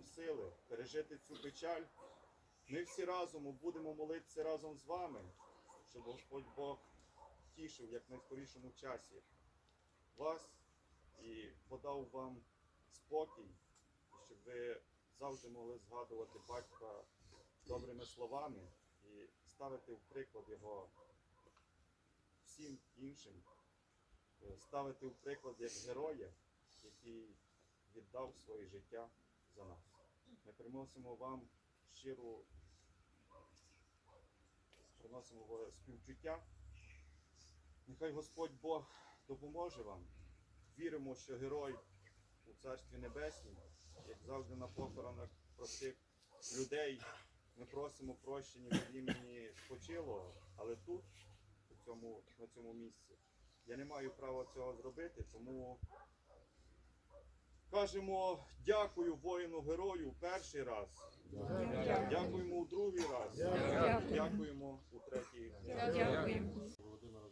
вам сили пережити цю печаль. Ми всі разом будемо молитися разом з вами, щоб Господь Бог тішив як найскорішому часі вас і подав вам спокій, щоб ви завжди могли згадувати батька добрими словами і ставити в приклад його всім іншим, ставити в приклад як героя, який віддав своє життя за нас. Ми приносимо вам щиру приносимо співчуття. Нехай Господь Бог допоможе вам. Віримо, що герой у Царстві Небеснім, як завжди на похоронах простих людей, ми просимо прощення від імені спочилого, але тут, у цьому, на цьому місці, я не маю права цього зробити, тому кажемо дякую воїну герою перший раз. Дякуємо у другий раз. Дякуємо у третій. Володимира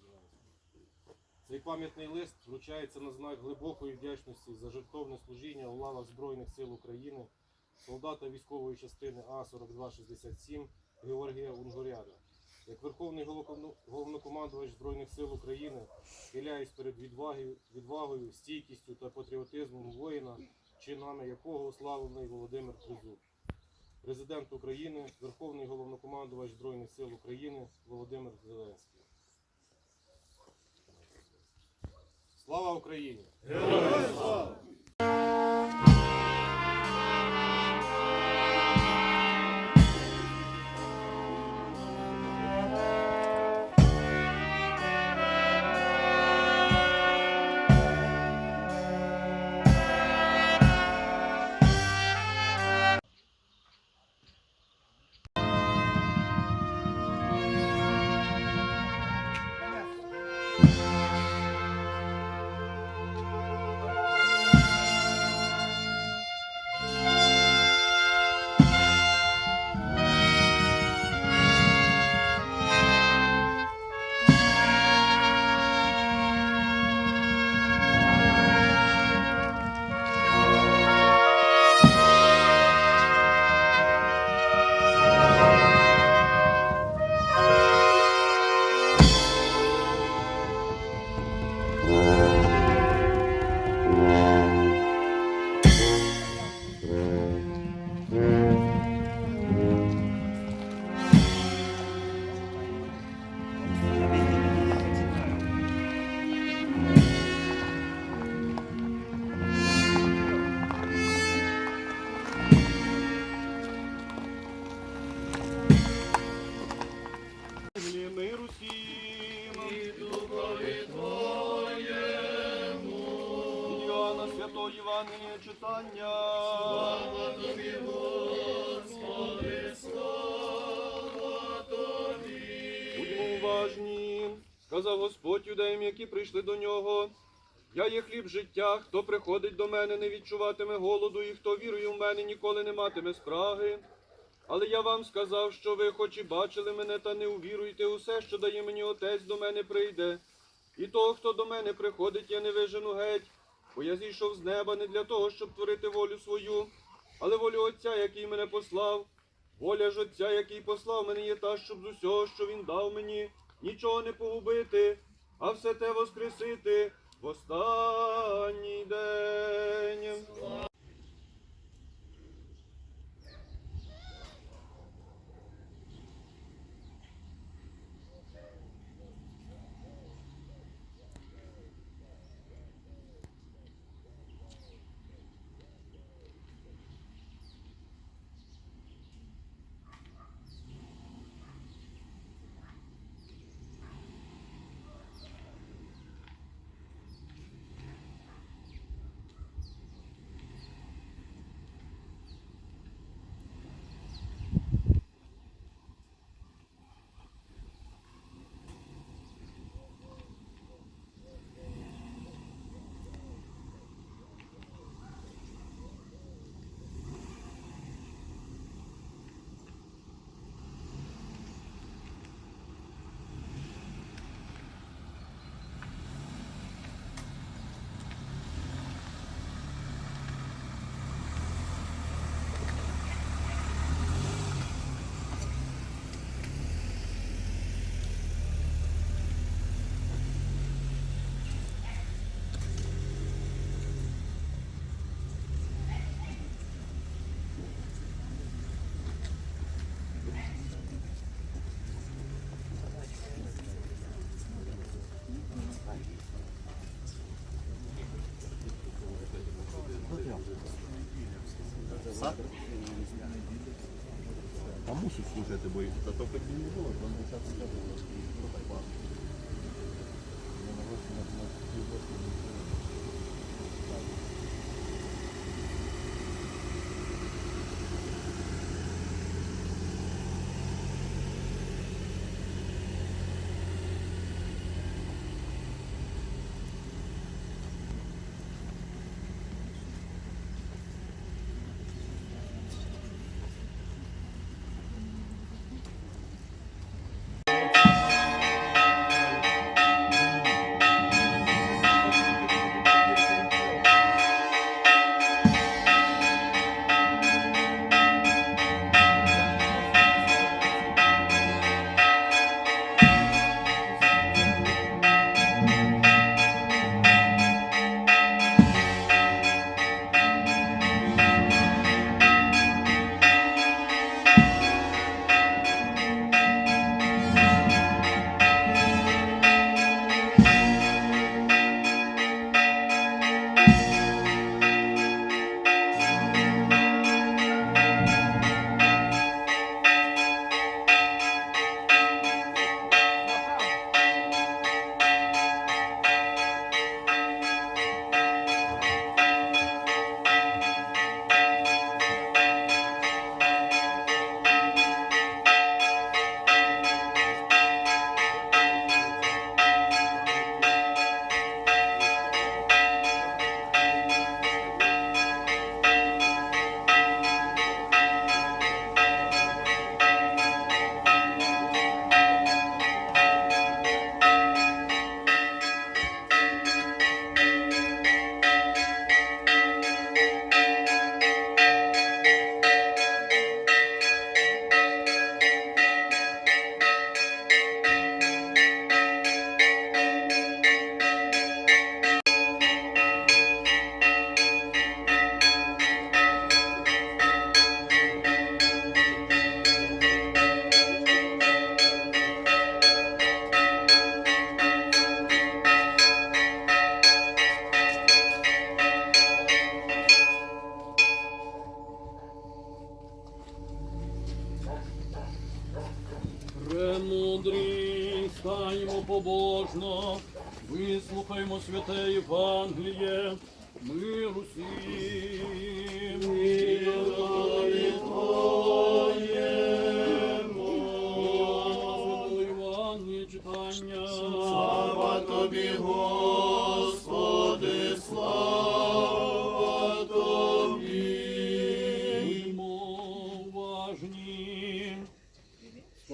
Цей пам'ятний лист вручається на знак глибокої вдячності за жертовне служіння у лавах Збройних сил України, солдата військової частини А-4267 Георгія Унгуряна. Як Верховний головнокомандувач Збройних сил України схиляюсь перед відвагою, відвагою, стійкістю та патріотизмом воїна, чинами якого уславлений Володимир Тризуб. Президент України, Верховний головнокомандувач Збройних сил України Володимир Зеленський. Слава Україні! Землі Євангелія читання. Слава тобі, Господи, слава тобі. Будьмо уважні, сказав Господь юдеям, які прийшли до нього. Я є хліб життя, хто приходить до мене, не відчуватиме голоду, і хто вірує в мене, ніколи не матиме спраги. Але я вам сказав, що ви, хоч і бачили мене, та не увіруйте, усе, що дає мені отець, до мене прийде. І того, хто до мене приходить, я не вижену геть, бо я зійшов з неба не для того, щоб творити волю свою, але волю Отця, який мене послав. Воля ж Отця, який послав мене, є та, щоб з усього, що він дав мені, нічого не погубити, а все те воскресити в останній день. Служити, бо їх затопить не було, там десятки. Побожно, вислухаймо святе Євангеліє, миру всім.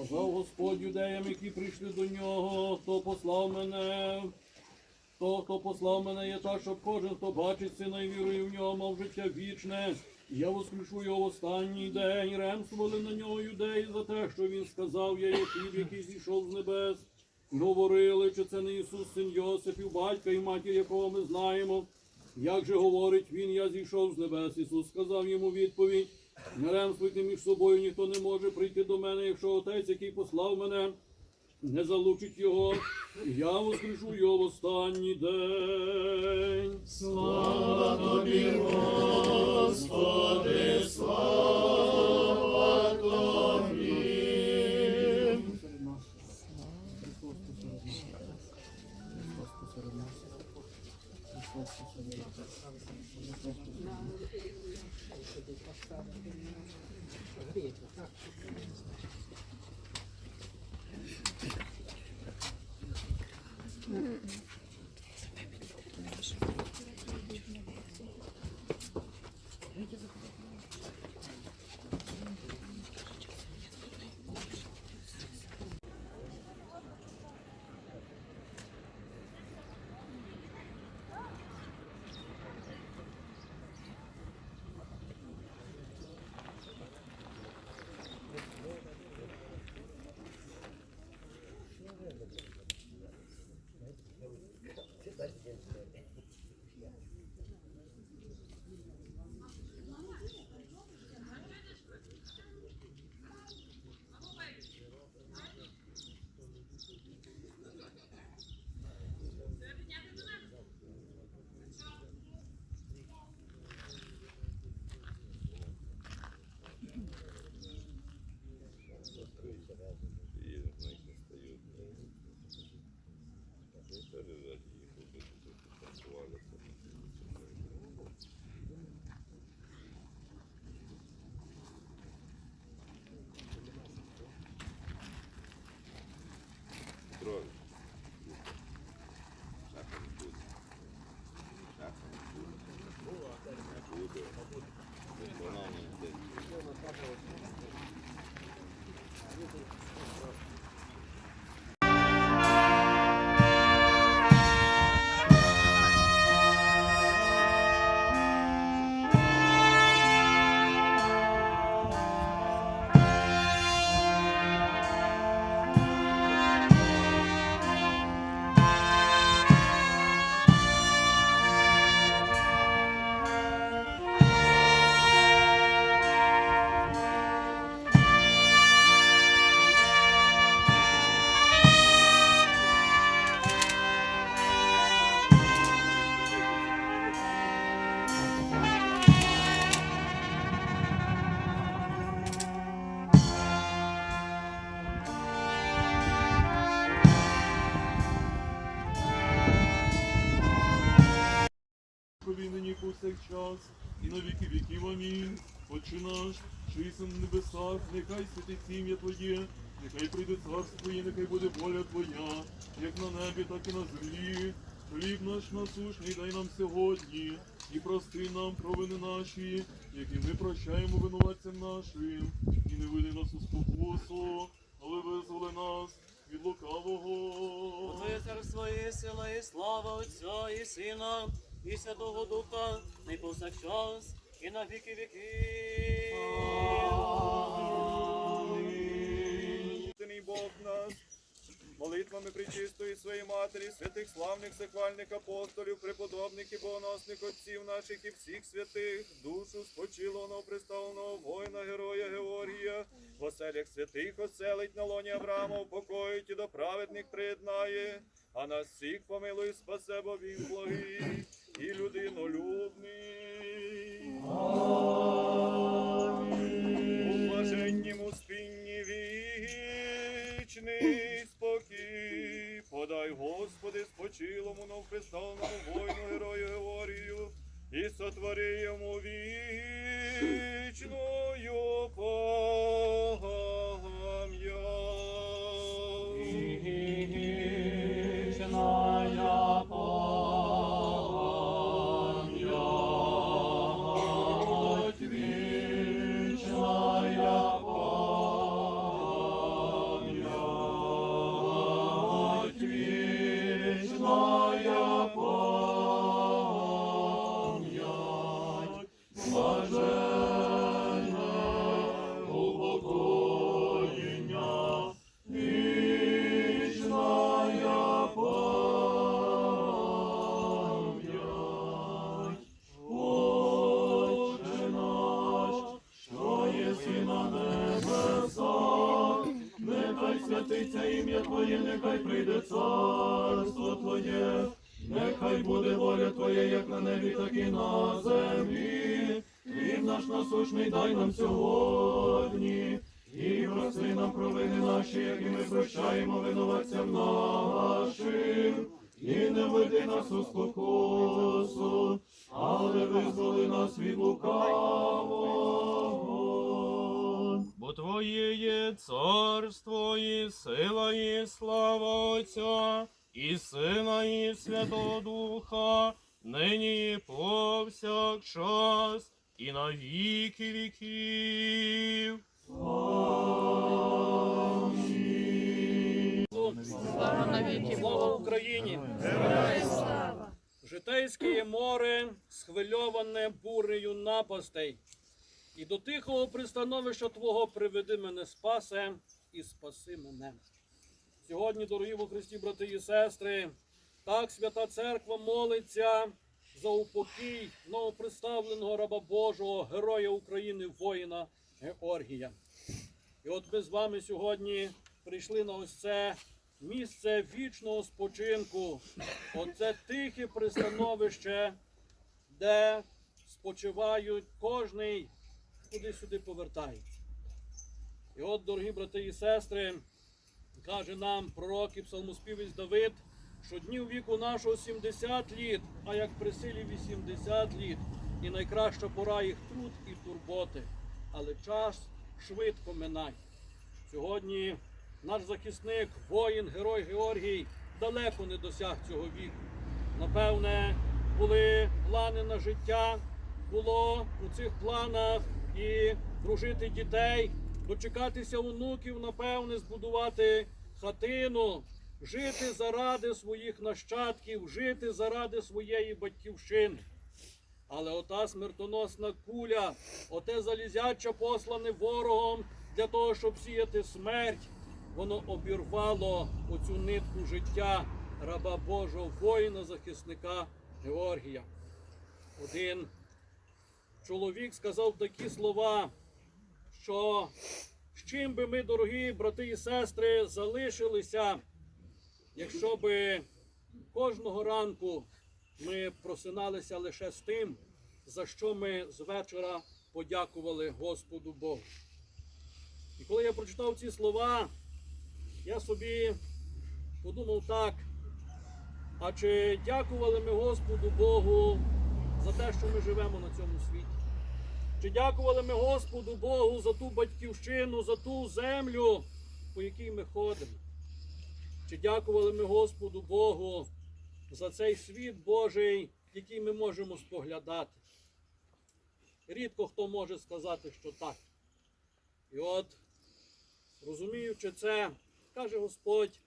Сказав Господь юдеям, які прийшли до нього, хто послав мене. То, хто послав мене, є так, щоб кожен, хто бачить сина і вірує в нього, мав життя вічне. Я воскрешу його в останній день. Ремствували на нього юдеї за те, що він сказав, я є хліб, який зійшов з небес. Говорили, чи це не Ісус, син Йосифів, батька і матір, якого ми знаємо. Як же говорить він, я зійшов з небес. Ісус сказав йому відповідь. Не ремствуйте між собою, ніхто не може прийти до мене, якщо отець, який послав мене, не залучить його, я воскрешу його в останній день. Слава тобі, Господи, слава stuff. Насушний дай нам сьогодні, і прости нам провини наші, які ми прощаємо винуватцям нашим, і не веди нас у спокусу, але визволи нас від лукавого. Твоє царство і сила, і слава Отця і Сина, і Святого Духа, не повсякчас, і на віки віки. Бог нас, молитвами причистої своєї матері, святих славних сихвальних апостолів, преподобних і богоносних отців наших і всіх святих, душу спочилого приставленого воїна, героя Георгія, в оселях святих оселить на лоні Авраама, упокоїть і до праведних приєднає, а нас всіх помилуй, спасе, бо він благий і людинолюбний. Блаженнім успінні вічний спокій. Подай, Господи, спочилому новприставному воїну герою Геворію, і сотвори йому Твоє, нехай буде воля Твоя, як на небі, так і на землі. Хліб наш насушний дай нам сьогодні, і прости нам провини наші, які ми прощаємо винуватцям нашим, і не веди нас у спокусу, але визволи нас від лукавого. Бо Твоє є царство і сила, і слава Отця, і Сина, і Святого Духа, нині і повсякчас, і на віки віків. Слава навіки, Слава Україні! Житейське море, схвильоване бурею напастей, і до тихого пристановища Твого приведи мене спасе і спаси мене. Сьогодні, дорогі во Христі, брати і сестри, так свята церква молиться за упокій новоприставленого раба Божого, героя України, воїна Георгія. І от ми з вами сьогодні прийшли на ось це місце вічного спочинку, оце тихе пристановище, де спочивають кожний, куди сюди повертається. І от, дорогі брати і сестри, каже нам пророк і псалмоспівець Давид, що днів віку нашого 70 літ, а як при силі 80 літ, і найкраща пора їх труд і турботи. Але час швидко минає. Сьогодні наш захисник, воїн, герой Георгій далеко не досяг цього віку. Напевне, були плани на життя, було у цих планах і дружити дітей, дочекатися онуків, напевне, збудувати хатину, жити заради своїх нащадків, жити заради своєї батьківщини. Але ота смертоносна куля, оте залізяча послане ворогом для того, щоб сіяти смерть, воно обірвало оцю нитку життя раба Божого воїна, захисника Георгія. Один чоловік сказав такі слова, що з чим би ми, дорогі брати і сестри, залишилися, якщо би кожного ранку ми просиналися лише з тим, за що ми з вечора подякували Господу Богу. І коли я прочитав ці слова, я собі подумав так, а чи дякували ми Господу Богу за те, що ми живемо на цьому світі? Чи дякували ми Господу Богу за ту батьківщину, за ту землю, по якій ми ходимо? Чи дякували ми Господу Богу за цей світ Божий, який ми можемо споглядати? Рідко хто може сказати, що так. І от, розуміючи це, каже Господь,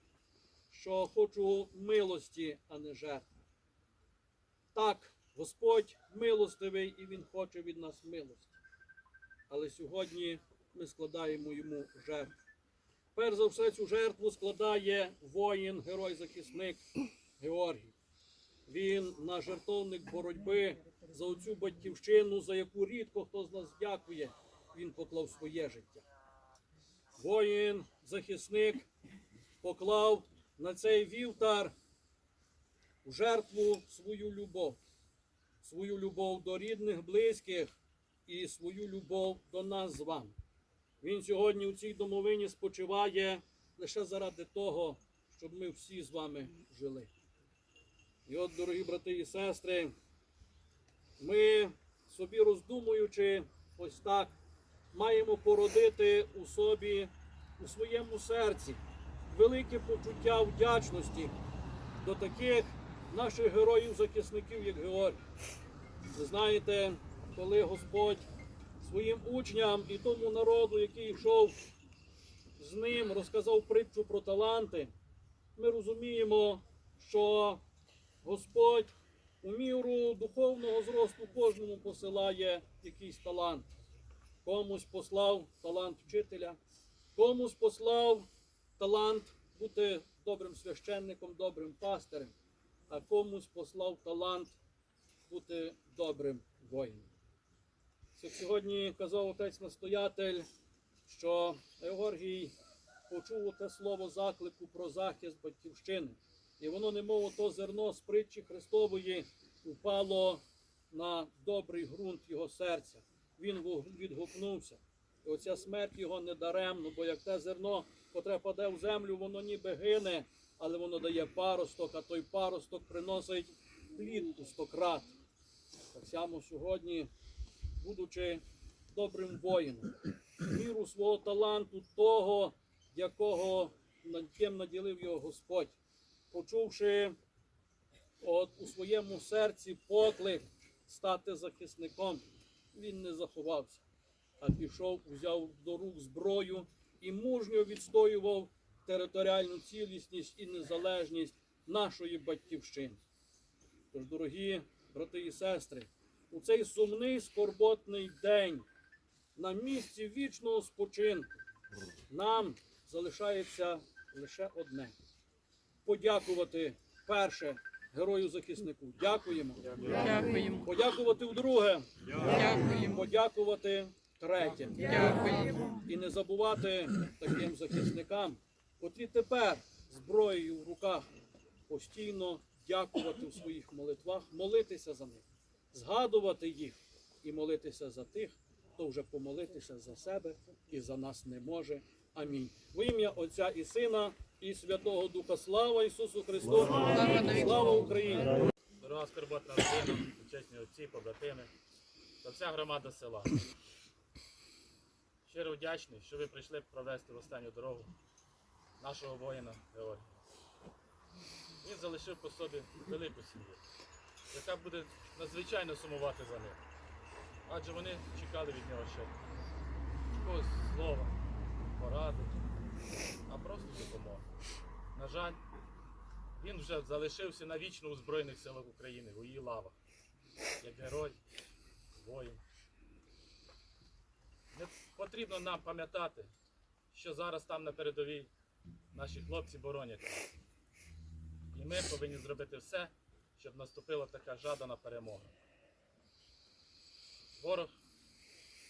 що хочу милості, а не жертви. Так, Господь милостивий і Він хоче від нас милості. Але сьогодні ми складаємо йому жертву. Перш за все, цю жертву складає воїн, герой-захисник Георгій. Він наш жертовник боротьби за оцю батьківщину, за яку рідко хто з нас дякує, він поклав своє життя. Воїн, захисник поклав на цей вівтар у жертву свою любов, свою любов до рідних, близьких і свою любов до нас з вами. Він сьогодні у цій домовині спочиває лише заради того, щоб ми всі з вами жили. І от, дорогі брати і сестри, ми собі роздумуючи ось так, маємо породити у собі, у своєму серці велике почуття вдячності до таких наших героїв-захисників, як Георгій. Знаєте, коли Господь своїм учням і тому народу, який йшов з ним, розказав притчу про таланти, ми розуміємо, що Господь у міру духовного зросту кожному посилає якийсь талант. Комусь послав талант вчителя, комусь послав талант бути добрим священником, добрим пастирем, а комусь послав талант бути добрим воїном. Сьогодні казав отець настоятель, що Георгій почув те слово заклику про захист батьківщини. І воно, немов то зерно з притчі Христової, упало на добрий ґрунт його серця. Він відгукнувся. І оця смерть його не даремно, бо як те зерно, котре паде в землю, воно ніби гине, але воно дає паросток, а той паросток приносить плід у стократ. Так само сьогодні, будучи добрим воїном, міру свого таланту, того, якого над наділив його Господь, почувши от у своєму серці поклик стати захисником, він не заховався, а пішов, взяв до рук зброю і мужньо відстоював територіальну цілісність і незалежність нашої батьківщини. Тож, дорогі брати і сестри, у цей сумний скорботний день на місці вічного спочинку нам залишається лише одне подякувати перше герою захиснику. Дякуємо. Дякуємо. Подякувати вдруге. Дякуємо. Подякувати третє. Дякуємо. І не забувати таким захисникам, котрі тепер зброєю в руках постійно дякувати в своїх молитвах, молитися за них, згадувати їх і молитися за тих, хто вже помолитися за себе і за нас не може. Амінь. В ім'я Отця і Сина і Святого Духа. Слава Ісусу Христу! Слава Україні! Дорога скорботна родина, чесні отці, побратими та вся громада села. Щиро вдячний, що ви прийшли провести в останню дорогу нашого воїна Георгія. Він залишив по собі велику сім'ю, яка буде надзвичайно сумувати за ним. Адже вони чекали від нього ще якогось слова, поради, а просто допомоги. На жаль, він вже залишився навічно у Збройних силах України, у її лавах, як герой, воїн. Не потрібно нам пам'ятати, що зараз там на передовій наші хлопці боронять. І ми повинні зробити все, щоб наступила така жадана перемога. Ворог,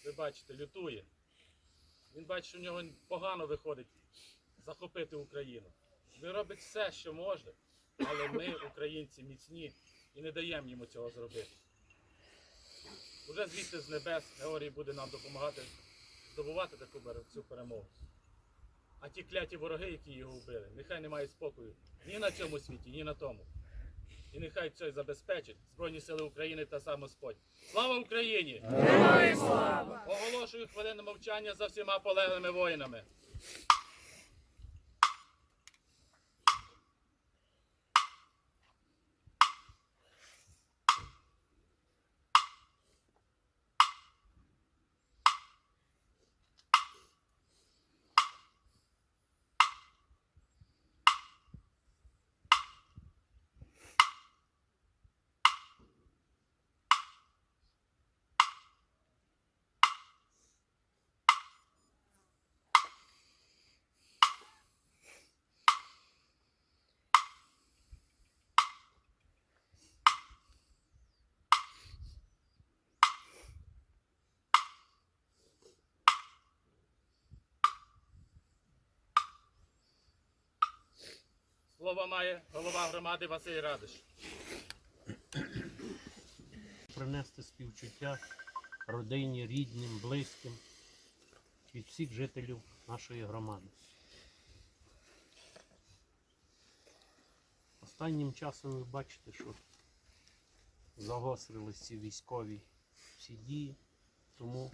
ви бачите, лютує. Він бачить, що в нього погано виходить захопити Україну. Він робить все, що може, але ми, українці, міцні і не даємо йому цього зробити. Уже звідти з небес Георгій буде нам допомагати здобувати таку цю перемогу. А ті кляті вороги, які його вбили, нехай не мають спокою ні на цьому світі, ні на тому. І нехай це забезпечить Збройні Сили України та сам Господь. Слава Україні! Героям слава! Оголошую хвилину мовчання за всіма полеглими воїнами. Слово має голова громади Василь Радиш. принести співчуття родині, рідним, близьким від всіх жителів нашої громади. Останнім часом ви бачите, що загострились ці військові всі дії, тому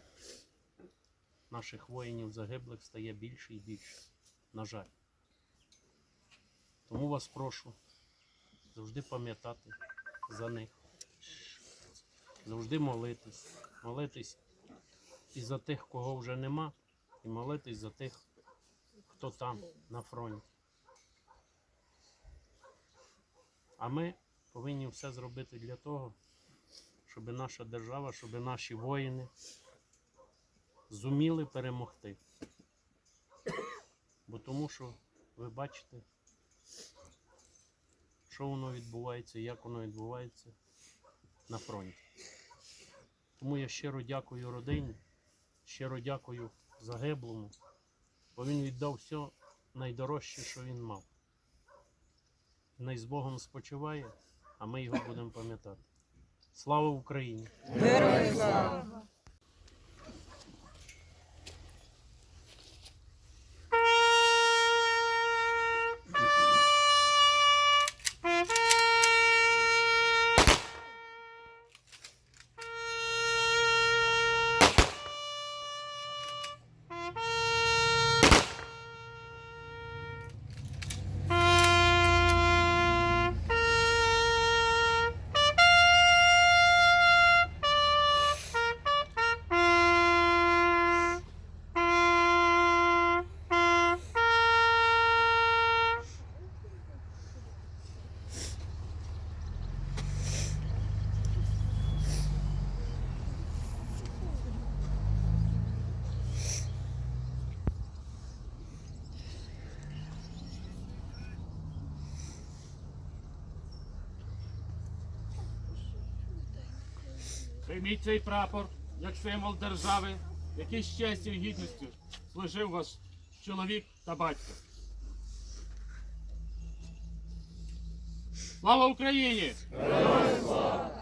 наших воїнів загиблих стає більше і більше, на жаль. Тому вас прошу завжди пам'ятати за них завжди молитись. Молитись і за тих, кого вже нема, і молитись за тих, хто там на фронті. А ми повинні все зробити для того, щоб наша держава, щоб наші воїни зуміли перемогти. Бо тому що ви бачите, що воно відбувається, як воно відбувається на фронті. Тому я щиро дякую родині, щиро дякую загиблому, бо він віддав все найдорожче, що він мав. Най з Богом спочиває, а ми його будемо пам'ятати. Слава Україні! Героям слава! Прийміть цей прапор як символ держави, який з честю і гідністю служив ваш чоловік та батько. Слава Україні! Героям слава!